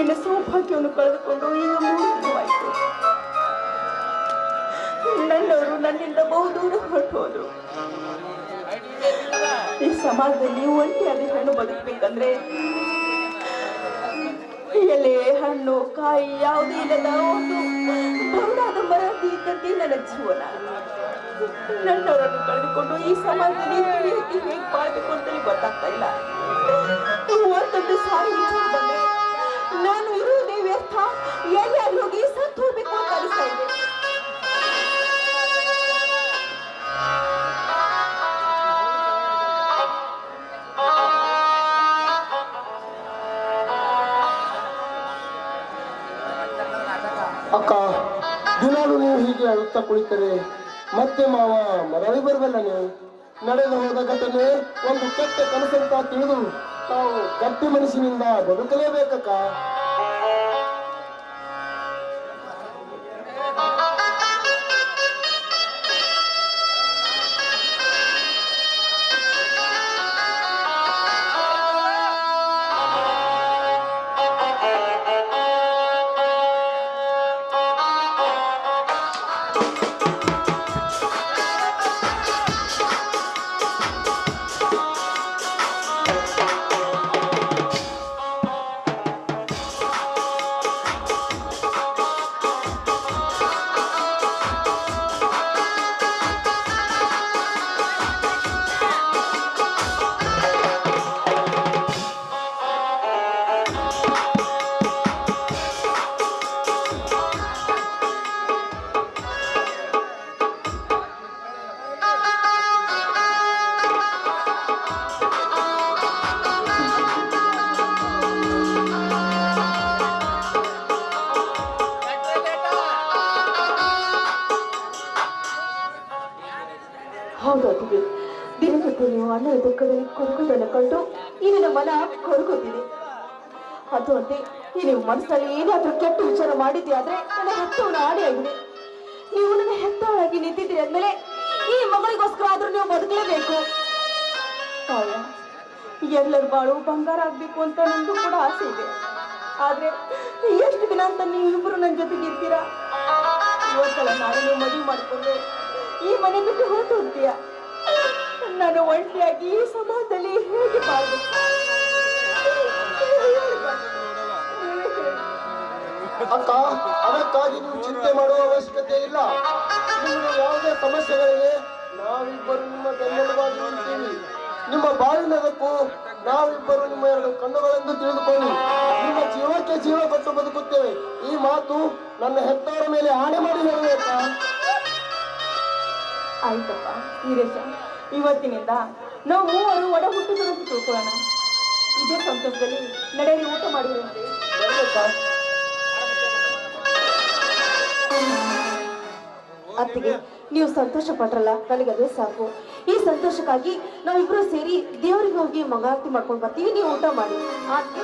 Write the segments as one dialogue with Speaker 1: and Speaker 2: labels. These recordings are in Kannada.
Speaker 1: ನಿನ್ನ ಸೌಭಾಗ್ಯವನ್ನು ಕಳೆದುಕೊಂಡು ಈಗ ಮೂರು ನನ್ನವರು ನನ್ನಿಂದ ಬಹುದೂರ ಹೊರಟೋದ್ರು. ಈ ಸಮಾಜದಲ್ಲಿ ಒಂಟಿಯಾಗಿ ಹೆಣ್ಣು ಬದುಕಬೇಕಂದ್ರೆ ಎಲೆ, ಹಣ್ಣು, ಕಾಯಿ ಯಾವುದೇ ಇಲ್ಲದ ಒಂದು ಬರುಡಾದ ಮರ ಇದ್ದಂತೆ ನನ್ನ ಜೀವನ. ನನ್ನವರನ್ನು ಕಳೆದುಕೊಂಡು ಈ ಸಮಾಜದಲ್ಲಿ ಹೇಗೆ ಬಾಳ್ಬೇಕು ಅಂತಲೇ ಗೊತ್ತಾಗ್ತಾ ಇಲ್ಲ. ಒಂದೊಂದು ಬಂದ್ರೆ ನಾನು ಇರುವುದೇ ವ್ಯರ್ಥ. ಎಲ್ಲಾದ್ರೂ ಹೋಗಿ ಸತ್ತು ಹೋಗ್ಬೇಕು ಅಂತ ಅನಿಸ್ತಾ ಇದೆ.
Speaker 2: ಅಕ್ಕ, ದಿನಾಲು ನೀವು ಹೀಗೆ ಅಳುತ್ತಾ ಕುಳಿತರೆ, ಮತ್ತೆ ಮಾವ ಮರಳಿ ನೀವು? ನಡೆದು ಹೋದ ಘಟನೆ ಒಂದು ಕೆಟ್ಟ ಕನಸಂತ ತಿಳಿದು ತಾವು ಗಟ್ಟಿ ಮನಸ್ಸಿನಿಂದ ಬದುಕಲೇಬೇಕಕ್ಕ.
Speaker 1: ಹೌದು ಕೊರಗುವುದನ್ನು ಕಂಡು ಈ ಮನ ಕೊರಗುತ್ತಿದೆ ಅದು ಅಂತೆ ಈ ನೀವು ಮನಸ್ಸಲ್ಲಿ ಏನಾದ್ರೂ ಕೆಟ್ಟ ವಿಚಾರ ಮಾಡಿದ್ದೆ ಆದ್ರೆ ನನ್ನ ಹೆತ್ತವನ ಆಗಿದೆ. ನೀವು ನನ್ನ ಹೆತ್ತವಳಾಗಿ ನಿಂತಿದ್ದೀರಿ ಅಂದ್ಮೇಲೆ ಈ ಮಗಳಿಗೋಸ್ಕರ ಆದ್ರೂ ನೀವು ಬದುಕಲೇಬೇಕು. ಎಲ್ಲರ ಬಾಳು ಬಂಗಾರ ಆಗ್ಬೇಕು ಅಂತ ನಂದು ಕೂಡ ಆಸೆ ಇದೆ. ಆದ್ರೆ ಎಷ್ಟು ದಿನ ಅಂತ ನೀವು ಇಬ್ಬರು ನನ್ನ ಜೊತೆಗೆ ಇರ್ತೀರಾ? ಇವತ್ತಲ್ಲ ನಾನು ನೀವು ಮದುವೆ ಮಾಡಿಕೊಂಡ್ರೆ ಈ ಮನೆ ಬಿಟ್ಟು ಹೊರಟು ಹೋಗ್ತೀಯ? ನಾನು ಒಂಟಿಯಾಗಿ ಈ ಸಮಾಜದಲ್ಲಿ ಹೇಗೆ ಮಾಡಬೇಕು
Speaker 2: ಅಕ್ಕ ಅದಕ್ಕಾಗಿ ನೀವು ಚಿಂತೆ ಮಾಡುವ ಅವಶ್ಯಕತೆ ಇಲ್ಲ. ನಿಮ್ಮ ಯಾವುದೇ ಸಮಸ್ಯೆಗಳಿಗೆ ನಾವಿಬ್ಬರು ನಿಮ್ಮ ಬೆನ್ನೆಲುಬಾಗಿ ನಿಂತೀವಿ. ನಿಮ್ಮ ಬಾಳಿನದಕ್ಕೂ ನಾವಿಬ್ಬರು ನಿಮ್ಮ ಎರಡು ಕಣ್ಣುಗಳೆಂದು ತಿಳಿದುಕೊಳ್ಳಿ. ನಿಮ್ಮ ಜೀವಕ್ಕೆ ಜೀವ ಕೊಟ್ಟು ಬದುಕುತ್ತೇವೆ. ಈ ಮಾತು ನನ್ನ ಹೆತ್ತವರ ಮೇಲೆ ಆಣೆ ಮಾಡಿ ಹೇಳಬೇಕಾ
Speaker 1: ಆಯ್ತಪ್ಪ ವೀರೇಶ ಇವತ್ತಿನಿಂದ ನಾವು ಮೂವರು ಒಡ ಹುಟ್ಟಿದರಂತೆ ತಿಳ್ಕೊಳ್ಳೋಣ. ಇದೇ ಸಂತೋಷದಲ್ಲಿ ನಡೆಯಲಿ ಊಟ ಮಾಡಿರುವಂತೆ ಅತ್ತಿಗೆ, ನೀವು ಸಂತೋಷ ಪಟ್ರಲ್ಲ? ನನಗದೇ ಸಾಕು. ಈ ಸಂತೋಷಕ್ಕಾಗಿ ನಾವಿಬ್ರು ಸೇರಿ ದೇವರಿಗೆ ಹೋಗಿ ಮಂಗಾರತಿ ಮಾಡ್ಕೊಂಡು ಬರ್ತೀವಿ. ನೀವು ಊಟ ಮಾಡಿ. ಆಯ್ತು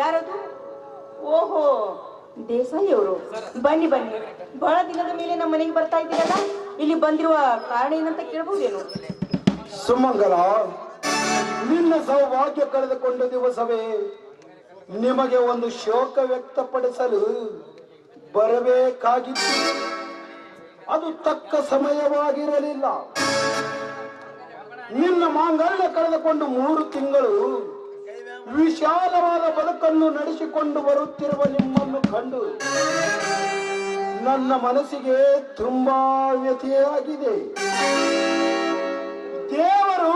Speaker 1: ಯಾರದು? ಓಹೋ ದೇಸಾಯಿ ಬನ್ನಿ ಬನ್ನಿ. ಬಹಳ ದಿನದ ಮೇಲೆ ನಮ್ಮ ಮನೆಗೆ ಬರ್ತಾ ಇದ್ದೀರಲ್ಲ? ಇಲ್ಲಿ ಬಂದಿರುವ ಕಾರಣ ಏನಂತ ಕೇಳಬಹುದೇನು?
Speaker 3: ಸುಮಂಗಲ, ನಿನ್ನ ಸೌಭಾಗ್ಯ ಕಳೆದುಕೊಂಡ ದಿವಸವೇ ನಿಮಗೆ ಒಂದು ಶೋಕ ವ್ಯಕ್ತಪಡಿಸಲು ಬರಬೇಕಾಗಿತ್ತು. ಅದು ತಕ್ಕ ಸಮಯವಾಗಿರಲಿಲ್ಲ. ನಿನ್ನ ಮಾಂಗಲ್ಯ ಕಳೆದುಕೊಂಡು ಮೂರು ತಿಂಗಳು ವಿಶಾಲವಾದ ಬದುಕನ್ನು ನಡೆಸಿಕೊಂಡು ಬರುತ್ತಿರುವ ನಿಮ್ಮನ್ನು ಕಂಡು ನನ್ನ ಮನಸ್ಸಿಗೆ ತುಂಬಾ ವ್ಯಥೆಯಾಗಿದೆ. ದೇವರು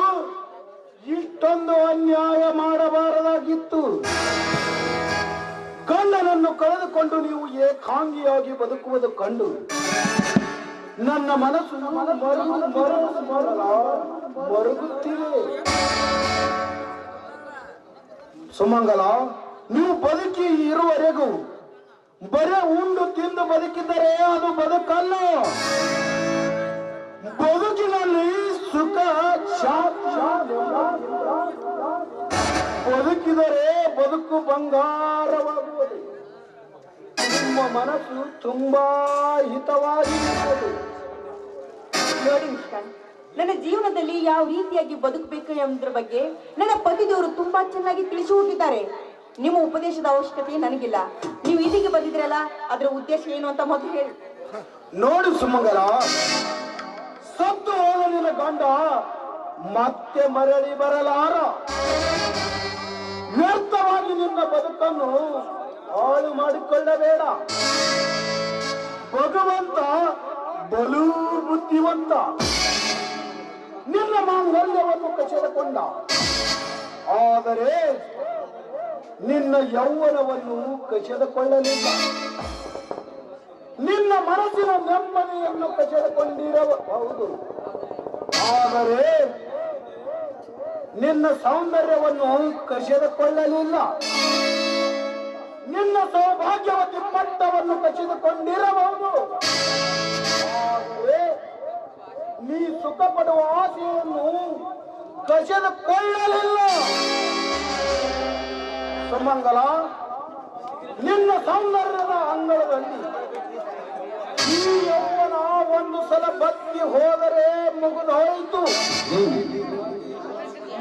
Speaker 3: ಇಷ್ಟೊಂದು ಅನ್ಯಾಯ ಮಾಡಬಾರದಾಗಿತ್ತು. ಗಂಡನನ್ನು ಕಳೆದುಕೊಂಡು ನೀವು ಏಕಾಂಗಿಯಾಗಿ ಬದುಕುವುದು ಕಂಡು ನನ್ನ ಮನಸ್ಸು ಮರುಗುತ್ತಿದೆ ಸುಮಂಗಲ, ನೀವು ಬದುಕಿ ಇರುವರೆಗೂ ಬರೇ ಉಂಡು ತಿಂದು ಬದುಕಿದರೆ ಅದು ಬದುಕಲ್ಲ. ಬದುಕಿನಲ್ಲಿ ಸುಖ ಬದುಕಿದರೆ ಬದುಕು ಬಂಗಾರವಾಗುವುದು ನಿಮ್ಮ ಮನಸ್ಸು ತುಂಬಾ ಹಿತವಾಗಿರುತ್ತದೆ.
Speaker 1: ನೋಡಿ ನನ್ನ ಜೀವನದಲ್ಲಿ ಯಾವ ರೀತಿಯಾಗಿ ಬದುಕಬೇಕು ಎಂಬುದ್ರ ಬಗ್ಗೆ ನನ್ನ ಪತಿದೇವರು ತುಂಬಾ ಚೆನ್ನಾಗಿ ತಿಳಿಸಿ ಹೋಗಿದ್ದಾರೆ ನಿಮ್ಮ ಉಪದೇಶದ ಅವಶ್ಯಕತೆ ನನಗಿಲ್ಲ. ನೀವು ಇಲ್ಲಿಗೆ ಬಂದಿದ್ರಲ್ಲ ಅದರ ಉದ್ದೇಶ ಏನು ಅಂತ ಮೊದಲು ಹೇಳಿ.
Speaker 3: ನೋಡು ಸುಮಂಗಲ ಸತ್ತು ಹೋಗಲಿನ ಗಂಡ ಮತ್ತೆ ಮರಳಿ ಬರಲಾರ. ವ್ಯರ್ಥವಾಗಿ ನಿನ್ನ ಬದುಕನ್ನು ಹಾಳು ಮಾಡಿಕೊಳ್ಳಬೇಡ. ಭಗವಂತ ಬಲು ಬುದ್ಧಿವಂತ. ನಿನ್ನ ಮಾಂಗಲ್ಯವನ್ನು ಕಸಿದುಕೊಂಡ. ಆದರೆ ನಿನ್ನ ಯೌವನವನ್ನು ಕಸಿದುಕೊಳ್ಳಲಿಲ್ಲ. ನಿನ್ನ ಮನಸ್ಸಿನ ನೆಮ್ಮದಿಯನ್ನು ಕಸಿದುಕೊಂಡಿರಬಹುದು ಆದರೆ ನಿನ್ನ ಸೌಂದರ್ಯವನ್ನು ಕಸಿದುಕೊಳ್ಳಲಿಲ್ಲ. ನಿನ್ನ ಸೌಭಾಗ್ಯವತಿ ಪಟ್ಟವನ್ನು ಕಸಿದುಕೊಂಡಿರಬಹುದು. ನೀ ಸುಖ ಪಡುವ ಆಸೆಯನ್ನು ಕಸಿದುಕೊಳ್ಳಲಿಲ್ಲ. ಸುಮಂಗಲ, ನಿನ್ನ ಸೌಂದರ್ಯದ ಅಂಗಳದಲ್ಲಿ ಈ ಯೌವನ ಒಂದು ಸಲ ಬತ್ತಿ ಹೋದರೆ ಮುಗಿದು ಹೋಯಿತು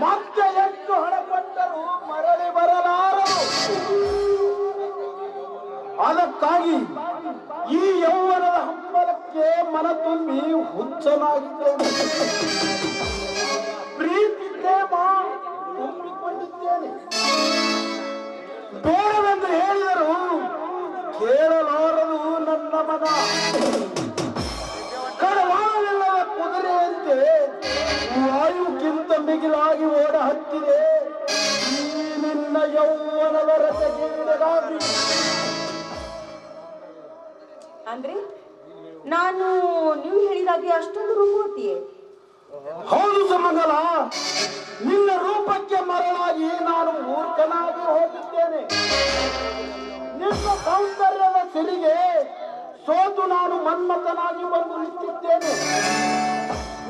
Speaker 3: ಮತ್ತೆ ಈ ಯೌವನದ ಹಂಬಲಕ್ಕೆ ಮನ ತುಂಬಿ ಹುಚ್ಚನಾಗಿದ್ದೇನೆ ಪ್ರೀತಿ ಪ್ರೇಮ ತುಂಬಿಕೊಂಡಿದ್ದೇನೆ. ಬೇಡವೆಂದು ಹೇಳಿದರು ಕೇಳಲಾರದು ನನ್ನ ಮನ ಕಡವಾಳವಿಲ್ಲದ ಕುದುರೆಯಂತೆ ವಾಯುಕ್ಕಿಂತ ಮಿಗಿಲಾಗಿ ಓಡ ಹತ್ತಿದೆ ಈ ನಿನ್ನ ಯೌವನದ ರಸಗೀರಗಾಗಿ
Speaker 1: ಅಂದ್ರೆ ನಾನು ನೀವು ಹೇಳಿದಾಗೆ ಅಷ್ಟೊಂದು ರೂಪವತಿಯೇ
Speaker 3: ಹೌದು ಸುಮಂಗಲ. ನಿನ್ನ ರೂಪಕ್ಕೆ ಮರಳಾಗಿ ನಾನು ಮೂರ್ಖನಾಗಿ ಹೋಗಿದ್ದೇನೆ. ನಿನ್ನ ಸೌಂದರ್ಯದ ಸಿರಿಗೆ ಸೋತು ನಾನು ಮನ್ಮಥನಾಗಿ ಬಂದು ನಿಂತಿದ್ದೇನೆ.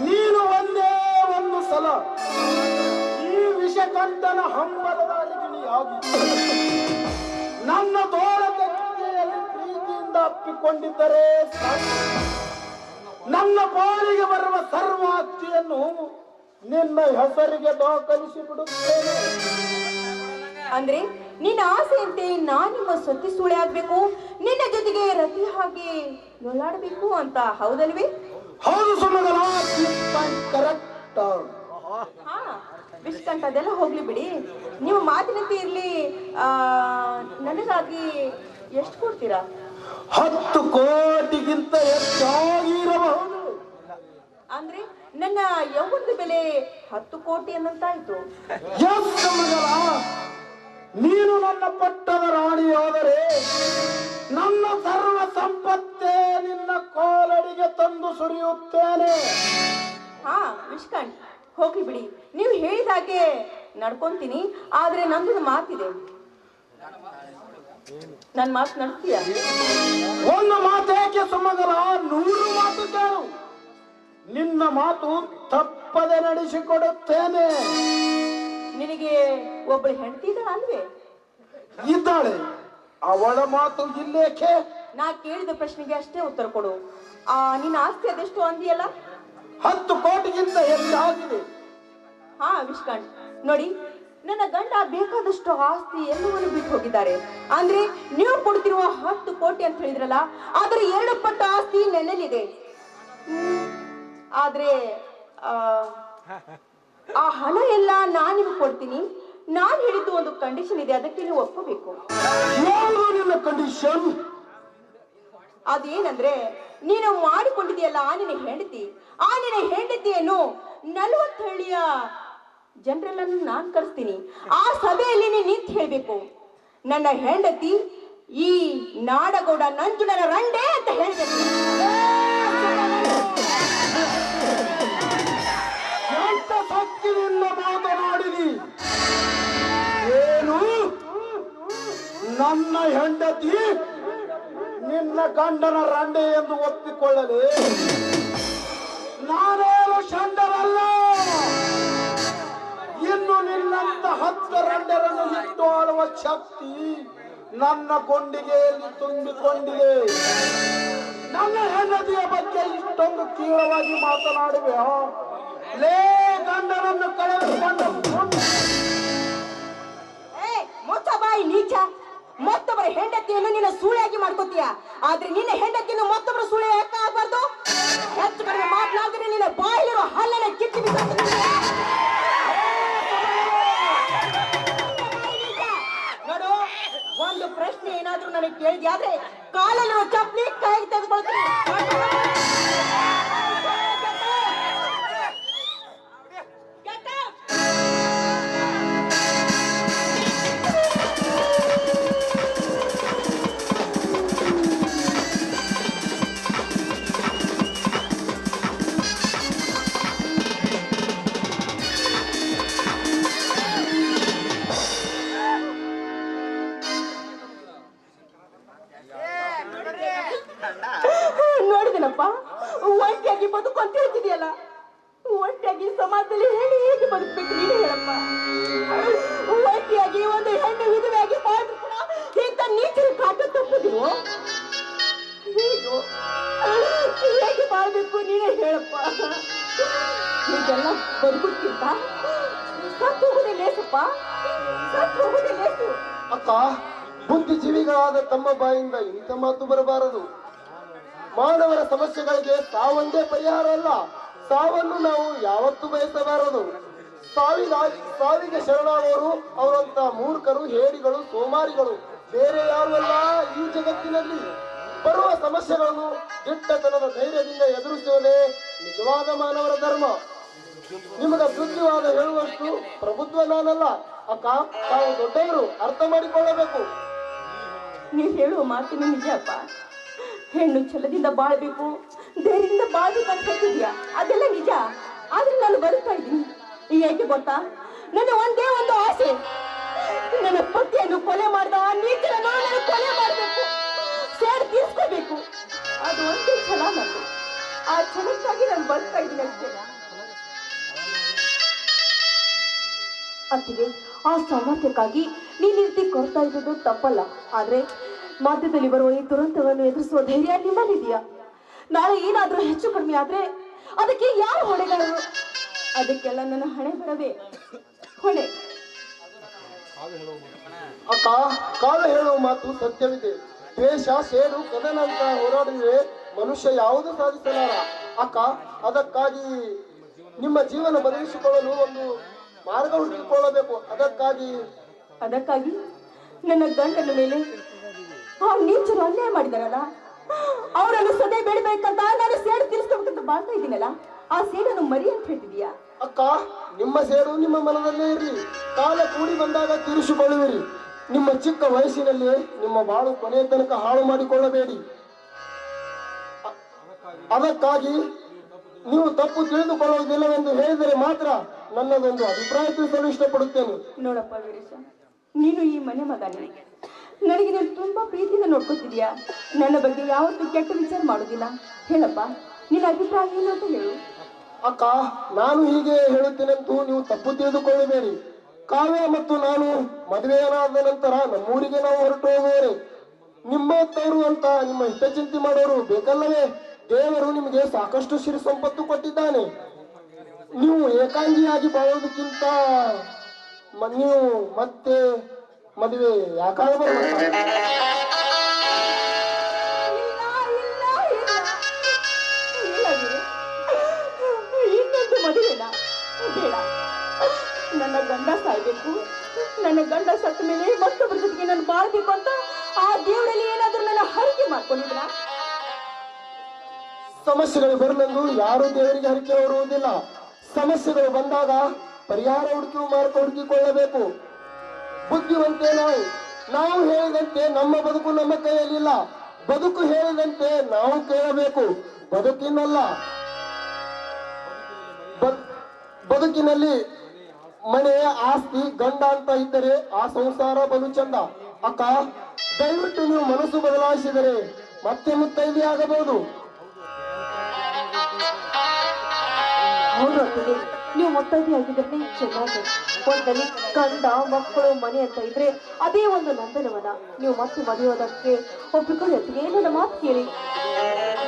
Speaker 3: ನೀನು ಒಂದೇ ಒಂದು ಸಲ ಈ ವಿಷಕಂಠನ ಹಂಬಲದ ಗಿಣಿಯಾಗಿ ಅಪ್ಪಿಕೊಂಡಿದ್ದರೆ ನನ್ನ ಪಾಲಿಗೆ ಬರುವ ಸರ್ವ ನಿಮ್ಮ ನಿನ್ನ ಹೆಸರಿಗೆ ದಾಖಲಿಸಿ ಬಿಡುತ್ತೇನೆ
Speaker 1: ಅಂದ್ರೆ ನಿನ್ನ ಆಸೆಯಂತೆ ನಾನು ನಿಮ್ಮ ಸತಿ ಸುಳೆ ಆಗ್ಬೇಕು? ನಿನ್ನ ಜೊತೆಗೆ ರತಿ ಹಾಗೆ ನೊಳಾಡ್ಬೇಕು ಅಂತ ಹೌದಲ್ವೇ?
Speaker 3: ಹೌದು ಸುಮಗಲ ಕರೆಕ್ಟ್
Speaker 1: ಹಾ ವಿಷ್ಕಂಠ ಅದೆಲ್ಲ ಹೋಗ್ಲಿ ಬಿಡಿ. ನೀವು ಮಾತಿನಂತೆ ಇರ್ಲಿ. ಆ ನನಗಾಗಿ ಎಷ್ಟು ಕೊಡ್ತೀರಾ?
Speaker 3: ಹತ್ತು ಕೋಟಿಗಿಂತ ಹೆಚ್ಚಾಗಿರಬಹುದು.
Speaker 1: ಅಂದ್ರೆ ನನ್ನ ಯೌವನದ ಬೆಲೆ ಹತ್ತು ಕೋಟಿ ಅನ್ನಂತಾಯ್ತು.
Speaker 3: ನೀನು ನನ್ನ ಪಟ್ಟದ ರಾಣಿಯಾದರೆ ನನ್ನ ಸರ್ವ ಸಂಪತ್ತೇ ನಿನ್ನ ಕಾಲಡಿಗೆ ತಂದು ಸುರಿಯುತ್ತೇನೆ.
Speaker 1: ಹಾ ವಿಷ್ಕಾಂಡ್ ಹೋಗಿ ಬಿಡಿ. ನೀವು ಹೇಳಿದಾಗೆ ನಡ್ಕೊಂತೀನಿ ಆದ್ರೆ ನಂದು ಮಾತಿದೆ. ನನ್ ಮಾತು ನಡ್ತೀಯ
Speaker 3: ಒಂದು ಮಾತೇಕೆ ಸುಮಗಲ? ನೂರು ಮಾತು ಕೇಳು. ನಿನ್ನ ಮಾತು ತಪ್ಪದೆ ನಡೆಸಿಕೊಡುತ್ತೇನೆ.
Speaker 1: ನಿನಗೆ ಒಬ್ಬಳು ಹೆಂಡತಿ ಇದ್ದಾಳ ಅಲ್ವೇ?
Speaker 2: ಇದ್ದಾಳೆ. ಅವಳ ಮಾತು ಇಲ್ಲೇಕೆ?
Speaker 1: ನಾ ಕೇಳಿದ ಪ್ರಶ್ನೆಗೆ ಅಷ್ಟೇ ಉತ್ತರ ಕೊಡು. ಆ ನಿನ್ನ ಆಸ್ತಿ ಅದೆಷ್ಟು ಅಂದಿಯಲ್ಲ?
Speaker 2: ಹತ್ತು ಕೋಟಿಗಿಂತ ಹೆಚ್ಚಾಗಿದೆ.
Speaker 1: ಹಾ ವಿಷ್ಕಾಂತ್ ನೋಡಿ ನನ್ನ ಗಂಡ ಬೇಕಾದಷ್ಟು ಆಸ್ತಿ ಎಲ್ಲವನ್ನು ಬಿಟ್ಟು ಹೋಗಿದ್ದಾರೆ. ಅಂದ್ರೆ ನೀವು ಕೊಡ್ತಿರುವ ಹತ್ತು ಕೋಟಿ ಅಂತ ಹೇಳಿದ್ರಲ್ಲ ಅದರ ಎರಡು ಪಟ್ಟು ಆಸ್ತಿ ನನ್ನಲ್ಲಿದೆ. ಆದ್ರೆ ಆ, ಹಣ ಎಲ್ಲ ನಾನ್ ನಿಮ್ಗೆ ಕೊಡ್ತೀನಿ. ನಾನ್ ಹೇಳಿದ್ದು ಒಂದು ಕಂಡೀಷನ್ ಇದೆ ಅದಕ್ಕೆ ನೀವು
Speaker 2: ಒಪ್ಪಬೇಕು ಕಂಡೀಷನ್
Speaker 1: ಅದೇನಂದ್ರೆ ನೀನು ಮಾಡಿಕೊಂಡಿದೆಯಲ್ಲ ಆ ನಿನ್ನ ಹೆಂಡತಿ. ಆ ನಿನ್ನ ಹೆಂಡತಿಯನ್ನು ನಲವತ್ತು ಹಳ್ಳಿಯ ಜನರೆಲ್ಲನ್ನು ನಾನ್ ಕರೆಸ್ತೀನಿ. ಆ ಸಭೆಯಲ್ಲಿ ನೀನು ನಿಂತು ಹೇಳಬೇಕು. ನನ್ನ ಹೆಂಡತಿ ಈ ನಾಡಗೌಡ ನಂಜುಡನ ರಂಡೆ ಅಂತ ಹೇಳ್ಬೇಕು.
Speaker 2: ಏನು? ನನ್ನ ಹೆಂಡತಿ ನಿನ್ನ ಗಂಡನ ರಂಡೆ ಎಂದು ಒಪ್ಪಿಕೊಳ್ಳಲಿ. ನಾನೇನು ಷಂಡರಲ್ಲ ಇನ್ನು ನಿನ್ನಂತ ಹತ್ತು ರಂಡರನ್ನು ಇಟ್ಟು ಆಳುವ ಶಕ್ತಿ ನನ್ನ ಕೊಂಡಿಗೆಯಲ್ಲಿ ತುಂಬಿಕೊಂಡಿದೆ. ನನ್ನ ಹೆಂಡತಿಯ ಬಗ್ಗೆ ಇಷ್ಟೊಂದು ತೀವ್ರವಾಗಿ ಮಾತನಾಡುವೆ ಲೇ ಗಂಡನನ್ನು ಕಳೆದುಕೊಂಡು
Speaker 1: ಬಾಯಿ ನೀಚ. ಮತ್ತೊಬ್ಬರ ಹೆಂಡತಿಯನ್ನು ನಿನ್ನ ಸೂಳೆಯಾಗಿ ಮಾಡ್ಕೋತೀಯ. ಆದ್ರೆ ನಿನ್ನ ಹೆಂಡತಿಯನ್ನು ಮತ್ತೊಬ್ಬರ ಸೂಳೆ ಯಾಕೆ ಆಗ್ಬಾರ್ದು? ಹೆಚ್ಚು ಕಡಿಮೆ ಮಾತನಾಡಿದ್ರೆ ನಿನ್ನ ಬಾಯಿಲಿರೋ ಹಲ್ಲನ್ನ ಕಿತ್ತಿ ಬಿಸಾಕ್ತೀನಿ. ಏನಾದ್ರೂ ನನಗೆ ಕೇಳಿದ್ಯಾದ್ರೆ ಕಾಲಲ್ಲಿ ಚಪ್ಪಲಿ ಕೈಗೆ ತೆಗೆದುಕೊಳ್ತೀನಿ. ಮಾಡಬೇಕು, ನೀನೇ ಹೇಳಪ್ಪ. ಹೀಗೆಲ್ಲ ಬದುಕುತ್ತಿದ್ದ ಸತ್ತು ಲೇಸಪ್ಪ. ಲೇಸು.
Speaker 2: ಅಕ್ಕ, ಬುದ್ಧಿಜೀವಿಗಳಾದ ತಮ್ಮ ಬಾಯಿಂದ ಇಂಥ ಮಾತು ಬರಬಾರದು. ಮಾನವರ ಸಮಸ್ಯೆಗಳಿಗೆ ಸಾವೊಂದೇ ಪರಿಹಾರ ಅಲ್ಲ, ಸಾವನ್ನು ನಾವು ಯಾವತ್ತೂ ಬಯಸಬಾರದು. ಸಾವಿಗಾಗಿ ಸಾವಿಗೆ ಶರಣಾದವರು ಅವರಂತ ಮೂರ್ಖರು, ಹೇಡಿಗಳು, ಸೋಮಾರಿಗಳು, ಬೇರೆ ಯಾರು ಅಲ್ಲ ಈ ಜಗತ್ತಿನಲ್ಲಿ. ಬರುವ ಸಮಸ್ಯೆಗಳನ್ನು ದಿಟ್ಟತನದ ಧೈರ್ಯದಿಂದ ಎದುರಿಸುವುದೇ ನಿಜವಾದ ಮಾನವರ ಧರ್ಮ. ನಿಮಗೆ ಬುದ್ಧಿವಾದ ಹೇಳುವಷ್ಟು ಪ್ರಭುತ್ವ ನಾನಲ್ಲ. ಅಕ್ಕ, ತಾವು ದೊಡ್ಡವರು, ಅರ್ಥ ಮಾಡಿಕೊಳ್ಳಬೇಕು.
Speaker 1: ನೀವು ಹೇಳುವ ಮಾತಿನ ನಿಜ ಅಪ್ಪ. ಹೆಣ್ಣು ಛಲದಿಂದ ಬಾಳ್ಬೇಕು, ಧೈರ್ಯದಿಂದ ಬಾಳ್ಬೇಕು ಅಂತ ಹೇಳ್ತಿದ್ಯಾ? ಅದೆಲ್ಲ ನಿಜ. ಆದ್ರೆ ನಾನು ಬದುಕ್ತಾ ಇದ್ದೀನಿ. ಏಕೆ ಗೊತ್ತಾ? ನನ್ನ ಒಂದೇ ಒಂದು ಆಸೆ. ನನ್ನ ಪತಿಯನ್ನು ಕೊಲೆ ಮಾಡ್ದ ನೀತಿ ಕೊಲೆ ಮಾಡಬೇಕು. ಸೇಡ್ ತೀರ್ಸ್ಕೋಬೇಕು ಅದು ಒಂದೇ ಛಲ ಆ ಛಲಕ್ಕಾಗಿ ನಾನು ಬರ್ತಾ ಇದ್ದೀನಿ ಅಷ್ಟೇ. ಅತ್ತಿಗೆ, ಆ ಸಾಮರ್ಥ್ಯಕ್ಕಾಗಿ ನೀನ್ ಇರ್ತಿ ಕೊರ್ತಾ ಇರೋದು ತಪ್ಪಲ್ಲ. ಆದ್ರೆ ಮಾಧ್ಯದಲ್ಲಿ ಬರುವ ಈ ದುರಂತವನ್ನು ಎದುರಿಸುವ ಧೈರ್ಯ ನಿಮ್ಮಲ್ಲಿದೆಯಾ? ನಾಳೆ ಏನಾದರೂ ಹೆಚ್ಚು ಕಡಿಮೆ ಆದ್ರೆ ಅದಕ್ಕೆ ಯಾರು ಹೊಣೆಗಾರರು? ಅದಕ್ಕೆಲ್ಲ ನನ್ನ ಹಣೆ ಬರವೇ? ಹೊಣೆ.
Speaker 2: ಅಕ್ಕ ಕಾಲ ಹೇಳುವ ಮಾತು ಸತ್ಯವಿದೆ. ದ್ವೇಷ ಸೇಡು ಕದನಂತ ಹೋರಾಡಿದ್ರೆ ಮನುಷ್ಯ ಯಾವುದು ಸಾಧಿಸಲಾರ? ಅಕ್ಕ ಅದಕ್ಕಾಗಿ ನಿಮ್ಮ ಜೀವನ ಬದಲಿಸಿಕೊಳ್ಳಲು ಒಂದು ಮಾರ್ಗ ಹುಡುಕಿಕೊಳ್ಳಬೇಕು. ಅದಕ್ಕಾಗಿ
Speaker 1: ಅದಕ್ಕಾಗಿ ನನ್ನ ಗಂಡನ ಮೇಲೆ ಆ ನೀಚರು ಅನ್ಯಾಯ ಮಾಡಿದಾರಲ್ಲ? ಅವರನ್ನು ಸದೆ ಬೇಡಬೇಕಂತ ನಾನು ಸೇಡು ತಿಳಿಸ್ಕೋಬೇಕಂತ ಬಾಳ್ತಾ ಇದ್ದೀನಲ್ಲ ಆ ಸೇಡನ್ನು ಮರಿ ಅಂತ ಹೇಳ್ತಿದೀಯಾ
Speaker 2: ಅಕ್ಕ ನಿಮ್ಮ ಸೇಡು ನಿಮ್ಮ ಮನದಲ್ಲೇ ಇರಿ ಕಾಲ ಕೂಡಿ ಬಂದಾಗ ತೀರಿಸಿಕೊಳ್ಳುವಿರಿ. ನಿಮ್ಮ ಚಿಕ್ಕ ವಯಸ್ಸಿನಲ್ಲಿ ನಿಮ್ಮ ಬಾಳು ಕೊನೆಯ ತನಕ ಹಾಳು ಮಾಡಿಕೊಳ್ಳಬೇಡಿ. ಅದಕ್ಕಾಗಿ ನೀವು ತಪ್ಪು ತಿಳಿದುಕೊಳ್ಳುವುದಿಲ್ಲವೆಂದು ಹೇಳಿದರೆ ಮಾತ್ರ ನನ್ನದೊಂದು ಅಭಿಪ್ರಾಯ ತಿಳಿಸಲು ಇಷ್ಟಪಡುತ್ತೇನೆ.
Speaker 1: ನೋಡಪ್ಪ ವೀರೇಶ ನೀನು ಈ ಮನೆ ಮಗನೇ. ನನಗೆ ನೀನು ತುಂಬಾ ಪ್ರೀತಿಯಿಂದ ನೋಡ್ಕೊತಿದ್ಯಾ ನನ್ನ ಬಗ್ಗೆ ಯಾವತ್ತೂ ಕೆಟ್ಟ ವಿಚಾರ ಮಾಡೋದಿಲ್ಲ ಹೇಳಪ್ಪ ನಿನ್ನ ಅಭಿಪ್ರಾಯ ಏನು ಅಂತ ಹೇಳು.
Speaker 2: ಅಕ್ಕ ನಾನು ಹೀಗೆ ಹೇಳುತ್ತೇನೆಂತೂ ನೀವು ತಪ್ಪು ತಿಳಿದುಕೊಳ್ಳಬೇಡಿ. ಕಾವ್ಯ ಮತ್ತು ನಾನು ಮದುವೆಯನಾದ ನಂತರ ನಮ್ಮೂರಿಗೆ ನಾವು ಹೊರಟು ಹೋಗುವರೆ ನಿಮ್ಮ ತವರು ಅಂತ ನಿಮ್ಮ ಹಿತಚಿಂತೆ ಮಾಡೋರು ಬೇಕಲ್ಲವೇ? ದೇವರು ನಿಮಗೆ ಸಾಕಷ್ಟು ಸಿರಿ ಸಂಪತ್ತು ಕೊಟ್ಟಿದ್ದಾನೆ. ನೀವು ಏಕಾಂಗಿಯಾಗಿ ಬಾಳೋದಕ್ಕಿಂತ ನೀವು ಮತ್ತೆ ಮದುವೆ ಯಾಕಾಗಬಾರ್ದು ಸಮಸ್ಯೆಗಳು ಬರಲೆಂದು ಯಾರು ದೇವರಿಗೆ ಹರಿಕೆ ಹೊರುವುದಿಲ್ಲ. ಸಮಸ್ಯೆಗಳು ಬಂದಾಗ ಪರಿಹಾರ ಹುಡುಕಿ ಮಾರ್ಗ ಹುಡುಕಿಕೊಳ್ಳಬೇಕು. ಬುದ್ಧಿವಂತೆ ನಾವು ನಾವು ಹೇಳಿದಂತೆ ನಮ್ಮ ಬದುಕು ನಮ್ಮ ಕೈಯಲ್ಲಿಲ್ಲ. ಬದುಕು ಹೇಳಿದಂತೆ ನಾವು ಕೇಳಬೇಕು. ಬದುಕಿನಲ್ಲ. ಬದ್- ಬದುಕಿನಲ್ಲಿ ಮನೆ ಆಸ್ತಿ, ಗಂಡ ಅಂತ ಇದ್ದರೆ ಆ ಸಂಸಾರ ಬಲು ಚಂದ. ಅಕ್ಕ, ದಯವಿಟ್ಟು ನೀವು ಮನಸ್ಸು ಬದಲಾಯಿಸಿದರೆ ಮತ್ತೆ ಮುತ್ತೈದೆ ಆಗಬಹುದು
Speaker 4: ಅತ್ತಿಗೆ ನೀವು ಮುತ್ತೈದೆ ಆಗಿದ್ರೆ ಚೆನ್ನಾಗಿ ಒಂದಲ್ಲಿ ಗಂಡ ಮಕ್ಕಳು, ಮನೆ ಅಂತ ಇದ್ರೆ ಅದೇ ಒಂದು ನಂದನವನ ನೀವು ಮತ್ತೆ ಒಬ್ಬರು ಅತ್ತಿಗೆ ನನ್ನ ಮಾತು ಕೇಳಿ.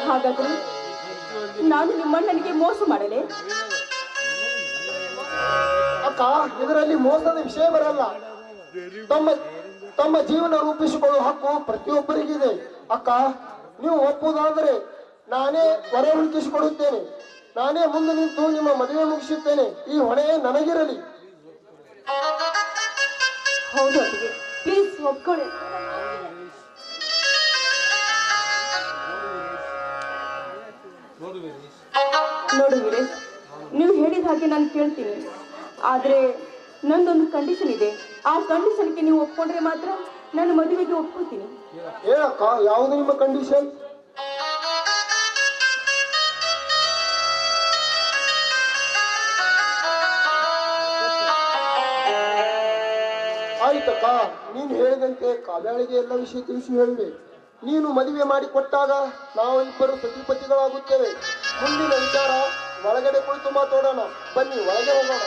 Speaker 4: ಹಾಗಾದ್ರೆ ನಾನು ನಿಮ್ಮಣ್ಣನಿಗೆ ಮೋಸ ಮಾಡಲೆ?
Speaker 2: ಅಕ್ಕ, ಇದರಲ್ಲಿ ಮೋಸದ ವಿಷಯ ಬರಲ್ಲ. ತಮ್ಮ ತಮ್ಮ ಜೀವನ ರೂಪಿಸಿಕೊಳ್ಳುವ ಹಕ್ಕು ಪ್ರತಿಯೊಬ್ಬರಿಗಿದೆ. ಅಕ್ಕ, ನೀವು ಒಪ್ಪುವುದಾದರೆ ನಾನೇ ಹೊರ ಹುಡುಕಿಸಿಕೊಡುತ್ತೇನೆ ನಾನೇ ಮುಂದೆ ನಿಂತು ನಿಮ್ಮ ಮದುವೆ ಮುಗಿಸುತ್ತೇನೆ. ಈ ಹೊಣೆ ನನಗಿರಲಿ.
Speaker 4: ಹೌದು ಅತ್ತಿಗೆ. ಪ್ಲೀಸ್ ಒಪ್ಕೊಳ್ಳಿ. ನೋಡು ವೀರೇಶ್ ನೀವು ಹೇಳಿದ ಹಾಗೆ ನಾನು ಕೇಳ್ತೀನಿ. ಆದ್ರೆ ನಂದೊಂದು ಕಂಡೀಷನ್ ಇದೆ. ಆ ಕಂಡೀಷನ್ಗೆ ನೀವು ಒಪ್ಕೊಂಡ್ರೆ ಮಾತ್ರ ನಾನು ಮದುವೆಗೆ ಒಪ್ಕೋತೀನಿ.
Speaker 2: ಹೇಳಕ್ಕ ಯಾವುದು ನಿಮ್ಮ ಕಂಡೀಷನ್ ಆಯ್ತಕ್ಕ ನೀನು ಹೇಳಿದಂತೆ ಕಾವ್ಯಾಳಿಗೆ ಎಲ್ಲ ವಿಷಯ ತಿಳಿಸಿ ಹೇಳಿವೆ. ನೀನು ಮದುವೆ ಮಾಡಿ ಕೊಟ್ಟಾಗ ನಾವು ಪ್ರತಿಪತಿಗಳಾಗುತ್ತೇವೆ ಮುಂದಿನ ವಿಚಾರ ಒಳಗಡೆ ಕುಳಿತು ಮಾತಾಡೋಣ. ಬನ್ನಿ, ಒಳಗೆ ಹೋಗೋಣ.